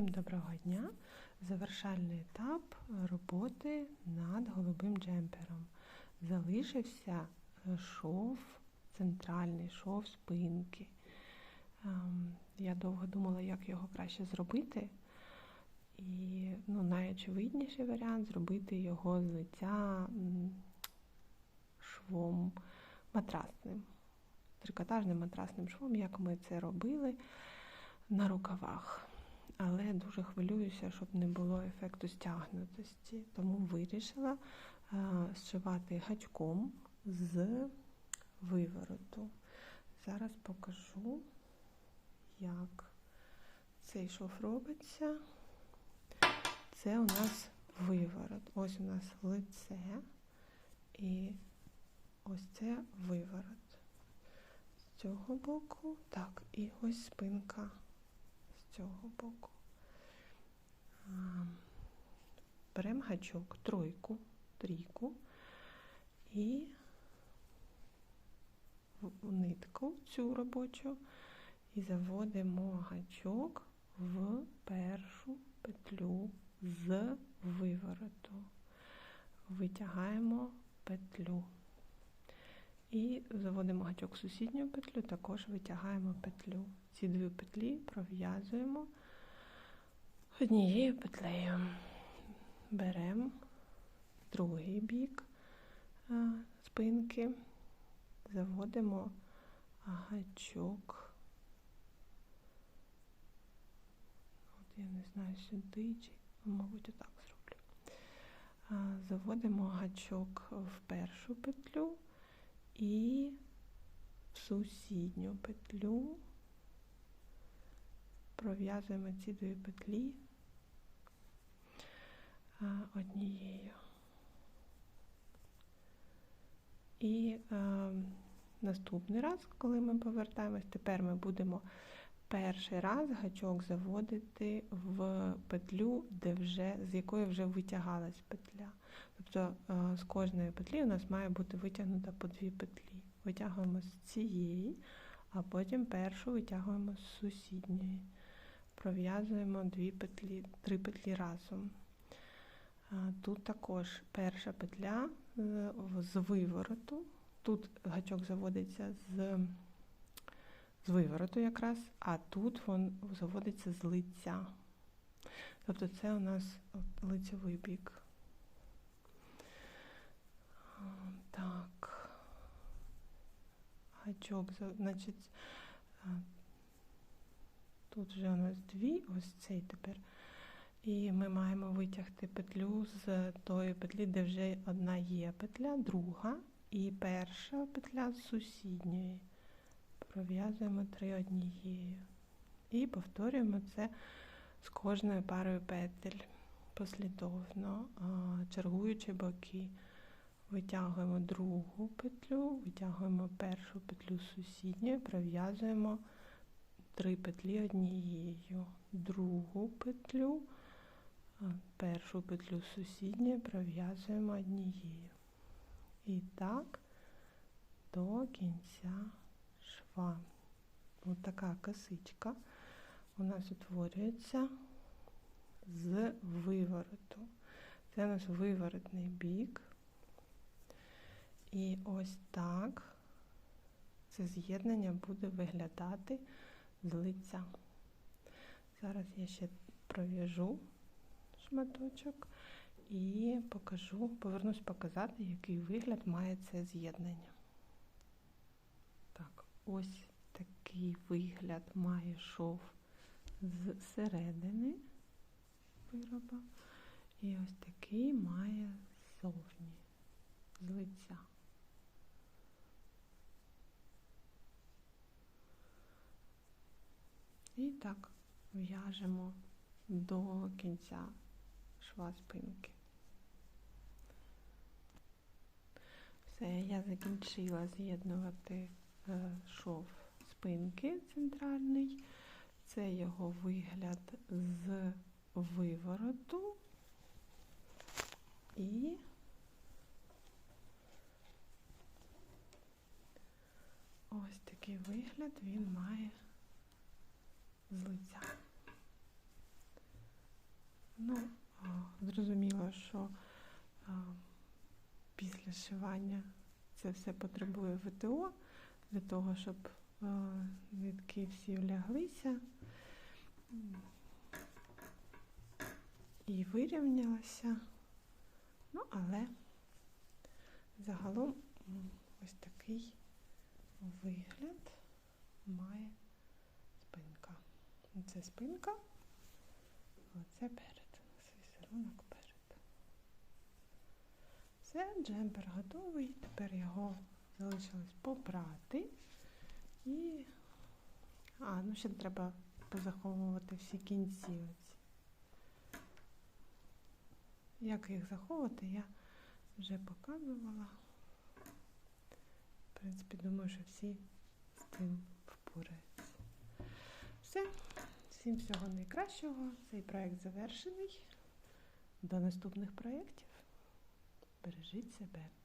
Всім доброго дня! Завершальний етап роботи над голубим джемпером. Залишився е, шов, центральний шов спинки. Ем, Я довго думала, як його краще зробити. І ну, найочевидніший варіант зробити його з лиця швом матрасним, трикотажним матрасним швом, як ми це робили на рукавах. Але дуже хвилююся, щоб не було ефекту стягнутості. Тому вирішила а, зшивати гачком з вивороту. Зараз покажу, як цей шов робиться. Це у нас виворот. Ось у нас лице і ось це виворот. З цього боку, так, і ось спинка цього боку. Беремо гачок, тройку, трійку і нитку цю робочу і заводимо гачок в першу петлю з вивороту. Витягаємо петлю. І заводимо гачок в сусідню петлю, також витягаємо петлю. Ці дві петлі пров'язуємо однією петлею. Беремо другий бік спинки, заводимо гачок. От я не знаю, сюди чи, мабуть, отак зроблю. Заводимо гачок в першу петлю і в сусідню петлю пров'язуємо ці дві петлі однією. І е, наступний раз, коли ми повертаємось, тепер ми будемо перший раз гачок заводити в петлю, де вже, з якої вже витягалась петля. Тобто е, з кожної петлі у нас має бути витягнута по дві петлі. Витягуємо з цієї, а потім першу витягуємо з сусідньої. Пров'язуємо дві петлі, три петлі разом. Тут також перша петля е, з вивороту. Тут гачок заводиться з з вивороту якраз, а тут він заводиться з лиця. Тобто це у нас лицевий бік. Так. Гачок, значить, тут вже у нас дві, ось цей тепер. І ми маємо витягти петлю з тої петлі, де вже одна є петля, друга і перша петля з сусідньої. Пров'язуємо три однією. І повторюємо це з кожною парою петель послідовно, чергуючи боки. Витягуємо другу петлю, витягуємо першу петлю з сусідньої, пров'язуємо три петлі однією, другу петлю першу петлю сусідньої пров'язуємо однією. І так до кінця шва. Ось така косичка у нас утворюється з вивороту. Це у нас виворотний бік. І ось так це з'єднання буде виглядати з лиця. Зараз я ще пров'яжу шматочок і покажу, повернусь показати, який вигляд має це з'єднання. Ось такий вигляд має шов з середини вироба. І ось такий має ззовні, з лиця. І так в'яжемо до кінця шва спинки. Все, я закінчила з'єднувати шов спинки центральний. Це його вигляд з вивороту і ось такий вигляд він має з лиця. Ну, зрозуміло, що після шивання це все потребує ВТО для того, щоб нитки всі вляглися і вирівнялися. Ну, але загалом ось такий вигляд має спинка. Це спинка, оце перед. Візерунок перед. Все, джемпер готовий. Тепер його залишилось попрати. І. А, ну ще треба позаховувати всі кінці. Оці. Як їх заховувати, я вже показувала. В принципі, думаю, що всі з цим впораються. Все. Всім всього найкращого. Цей проект завершений. До наступних проєктів. Бережіть себе.